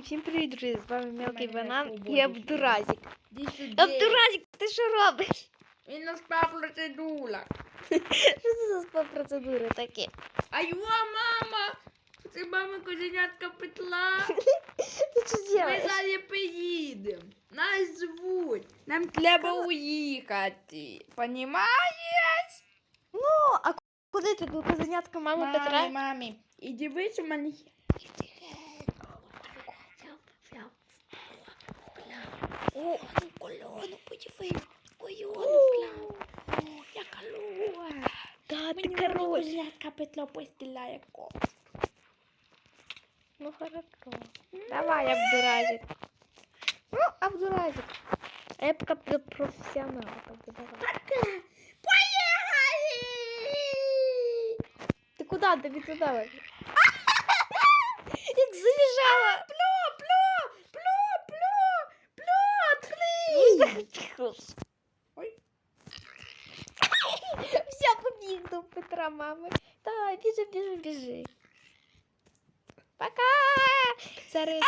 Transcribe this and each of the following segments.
І всім привіт, друзі! З вами Мелкий Банан і Абдуразик. Абдуразик, ти що робиш? Він на спа процедура. Що це за спа-процедури такі? А його мама. Це мама козенятка петла. Ти що зробиш? Ми зараз поїдемо. Нас звуть. Нам треба уїхати. Понімаєш? Ну, а куди ти до козенятка мами Петра? мамі. І дивись у мене. є- О, Кольону подиви. Кольону О, Я калуа. Та ти Мені король. козенятка петла постіляє коп. Ну хорошо. Давай, Абдуразик. Ну, Абдуразик. А я пока про- професіонал. так би давай. Поїхали! Ти куди? Тобі Ой. Все, побіг до Петра, мами. Давай, біжи, біжи, біжи. Пока! Зараз.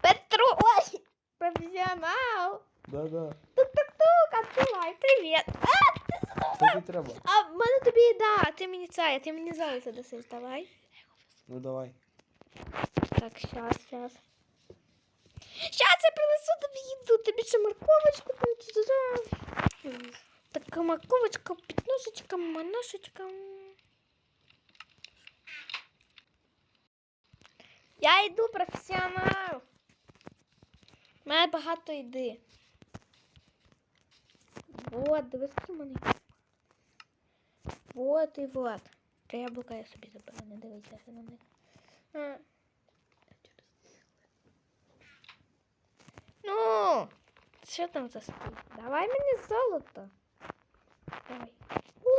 Петру! Ой! Професіонал! Да-да. Тук-тук-тук, відкривай, привіт! А, ти знову! Що тобі треба? А в мене тобі їда, а ти мені це, ти мені зайця досиш, давай. Ну давай. Так, щас, щас. Щас я принесу тобі їду, тобі ще морковочку. Така морковочка, пітнушечка, маношечка. Я йду професіонал. У мене багато йди. Вот, дивись, мене. Вот і вот. Три яблука я собі забрала, не дивіться на них. А. Ну, що там за стоїть? Давай мені золото. Давай. У,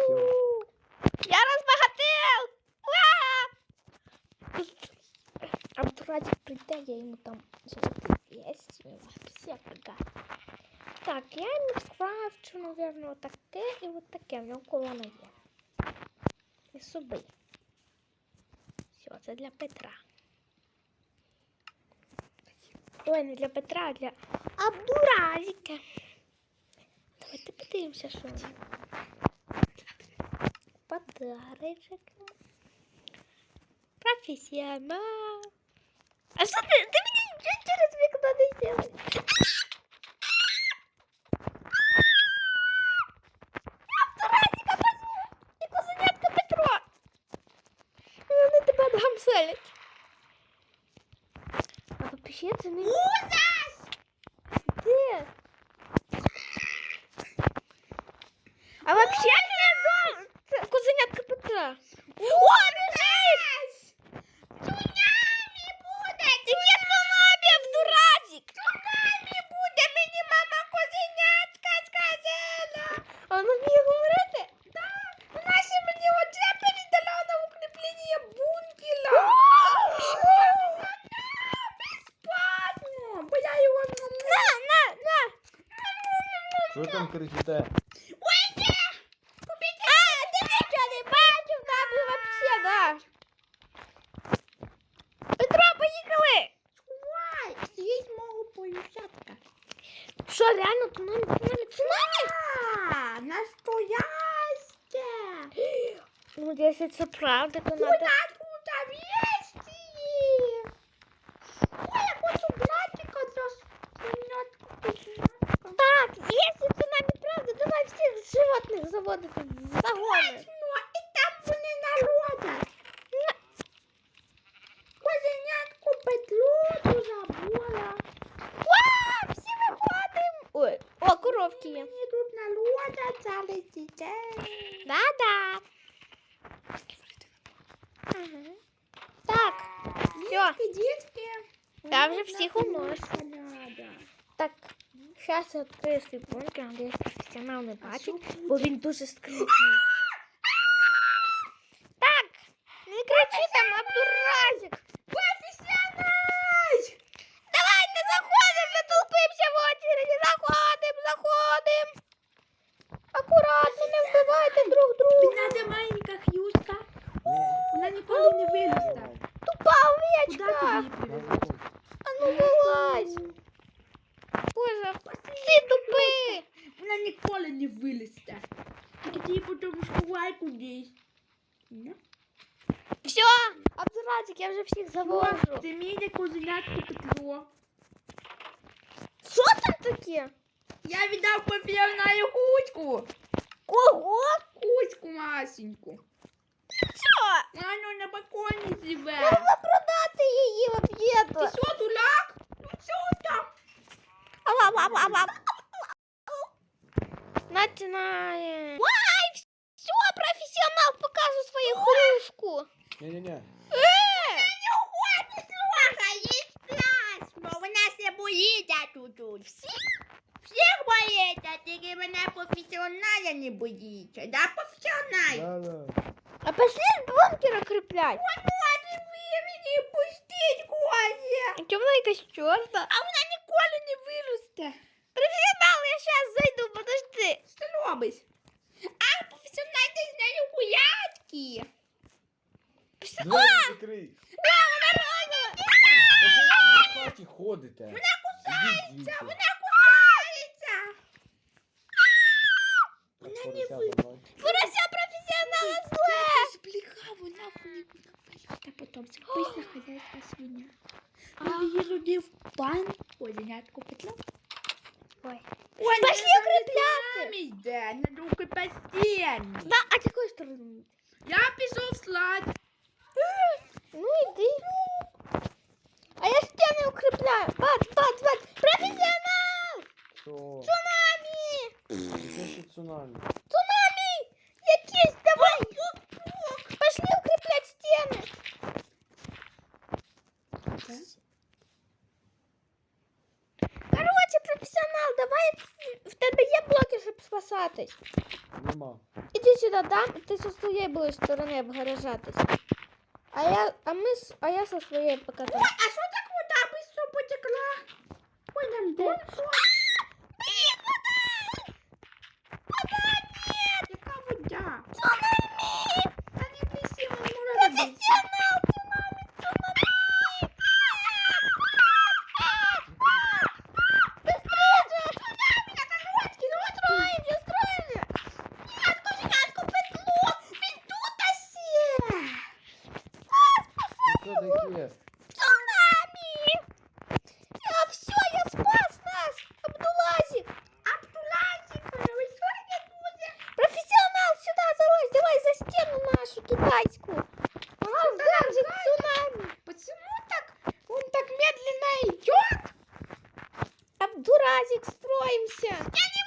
Я розбагатив! Ура! Абдурадик прийде, я йому там золотий весь. Все пригадую. Так, я йому скрафчу, наверное, таке і от таке. В нього колона є. І суби. Все, це для Петра. Ой, не для Петра, а для Абдуразіка. Давайте подивимося, що. це. Подарочок. Професіонал. А що ти? Ти мені нічого через вікно не зробиш. Тебе гамселять. А вообще це не... Ужас! Що ви там кричите? А, ти нічого не бачив, там вообще, да. Петро, поїхали. Ой, з'їсть мого поїжджатка. Що, реально, тунель, тунель, тунель? А, настояще! Ну, якщо це правда, то надо... Куда животних заводити в загони. Ну, і там вони народять. Козенятку петлю ту забула. Ва, всі виходимо. Ой, о, коровки є. Мені тут народять зараз дітей. Да-да. Ага. Так, все. Дітки, дітки. Я вже всіх умножу. Надо. Так, зараз я відкрию свій бункер, надіюсь, професіонал не бачить, бо він дуже скритний. боїться. Да, професіонал? Да-да. А пошли бункер укреплять. Може ви мені пустіть, Коля? Чому вона якась чорта? А вона ніколи не виросте. Професіонал, я зараз зайду, подожди. Що ти робиш? А, професіонал, ти з нею гулятки. Двері закрий. А, вона робила. Та що ви в хаті ходите? Вона кусається, звідси. вона порося ви- забрать. Порося професіонала зле. Спліха, вона вилізла потім. Списна хазяйська свиня. А її родив пан Козенятко Петро. Ой. Ой, Пошли укріпляти. Там йде, на руки постійні. Да, а якої сторони? Я пішов слать. Ну йди. А я стіни укріпляю. Бац, бац, бац. Професіонал! Що? Цунамі! Що тут цунамі? Цунамі! Якийсь, давай! Пошли укреплять стіни. Короче, професіонал, давай в тебе є блоки, щоб спасатись. Нема. Іди сюди, дам, ти зі своєї будеш сторони обгорожатись. А я, а ми, з- а я со своєї покатаю. А Абдуразик, строимся! Я не могу, я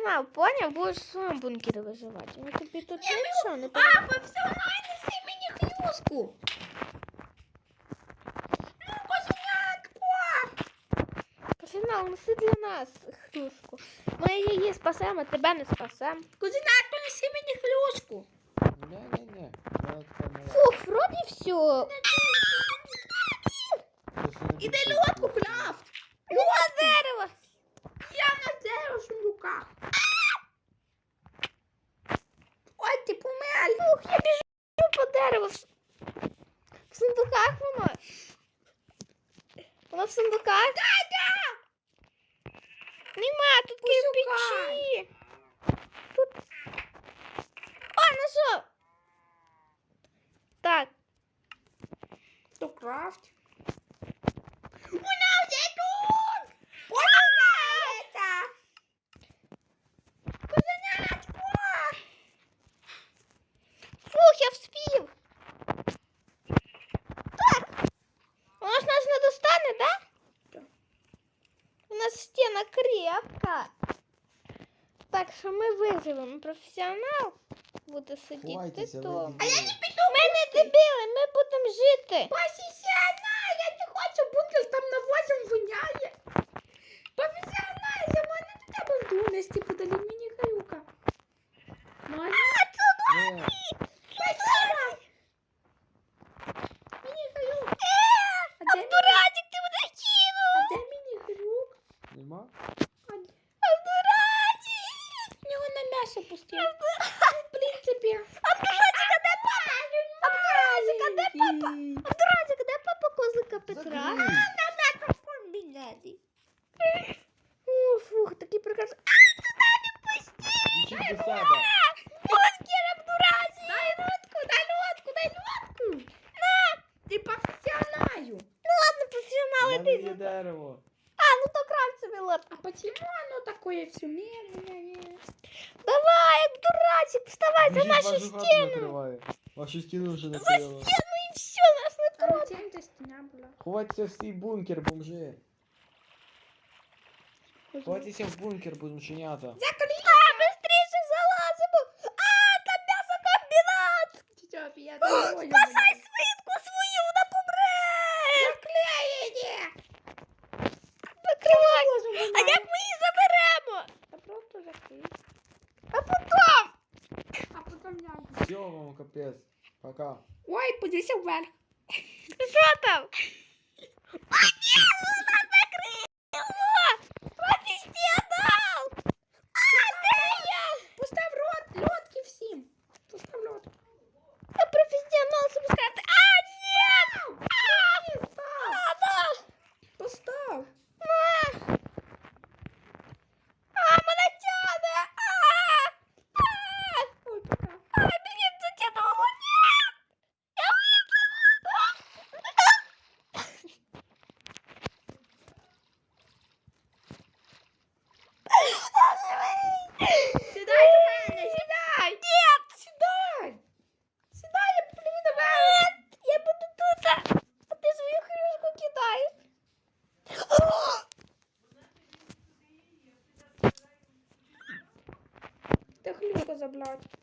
Професіонал, поняв? Будеш в своєму бункері виживати. Ну тобі тут нічого не А, поможе. професіонал, неси мені хлюску. Ну, козенятку. Професіонал, неси для нас хрюшку. Ми її спасемо, тебе не спасемо. Козенятку, неси мені хлюску. Ні-ні-ні. Вона така мала. Фух, вроді все. Це ще В сундуках? Да, да. Нема, тут кирпичі. Тут. О, нашов. Так, То крафт. Лапка. Так що ми визовемо Професіонал буде сидіти вдома. А я не піду. Ми не дебіли, ми будемо жити. Професіонал, я не хочу бункер, там навозом воняє. Професіонал, я мене до тебе в дурності подалі м'ясо пусте. В принципі. Абдуразик, а де папа? Абдуразик, а де папа? Абдуразик, а де папа козлика Петра? Закрий. Комбінати. О, фух, такий прекрасний. Ідіть до себе. Бункер Абдуразик! Дай лодку, дай лодку, дай лодку. Ти професіоналю. Ну ладно, професіонали, У ти мене є дерево. А, ну то крафт собі лодку. А почему оно такое все медленное? Давай, Абдуразик, вставай за Біжіть, нашу вашу хату стіну. накриває. Вашу стіну вже За накрила. стіну і все, нас не А трогай. зачем эта стена была? Ховайтеся в свій бункер, бомжи. Ховайтеся в бункер, бомженята. А, быстріше залазимо. А, там м'ясокомбінат. Сейчас я Спасай Все, вам капець. Пока. Ой, подивися вверх. Що Ти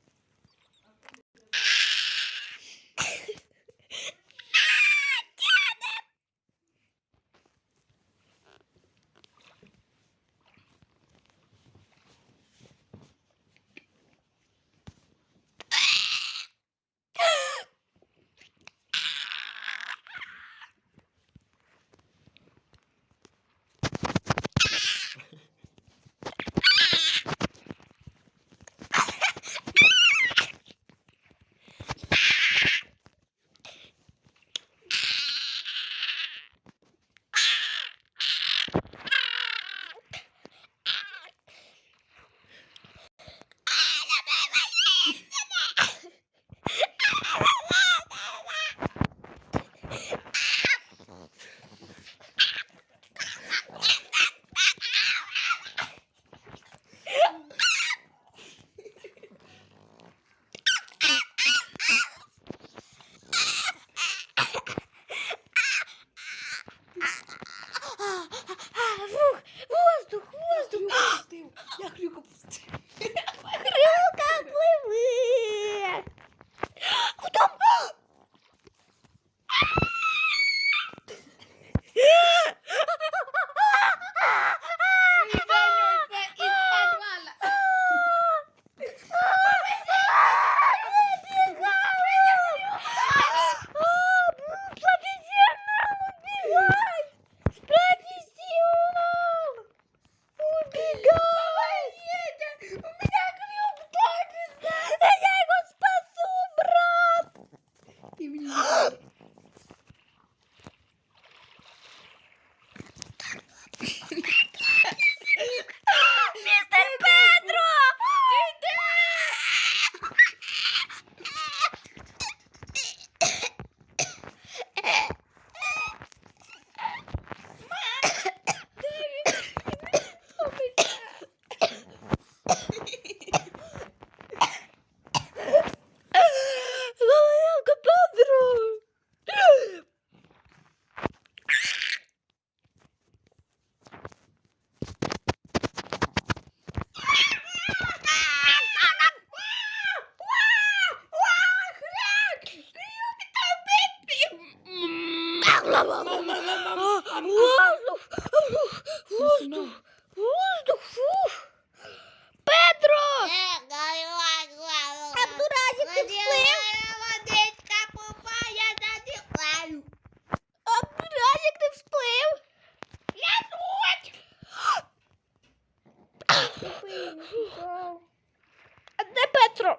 А де Петро?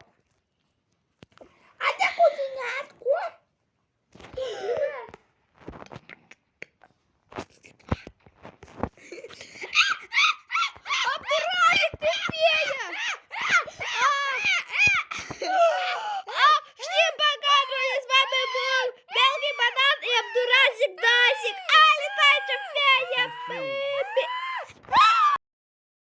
А де кузенятко?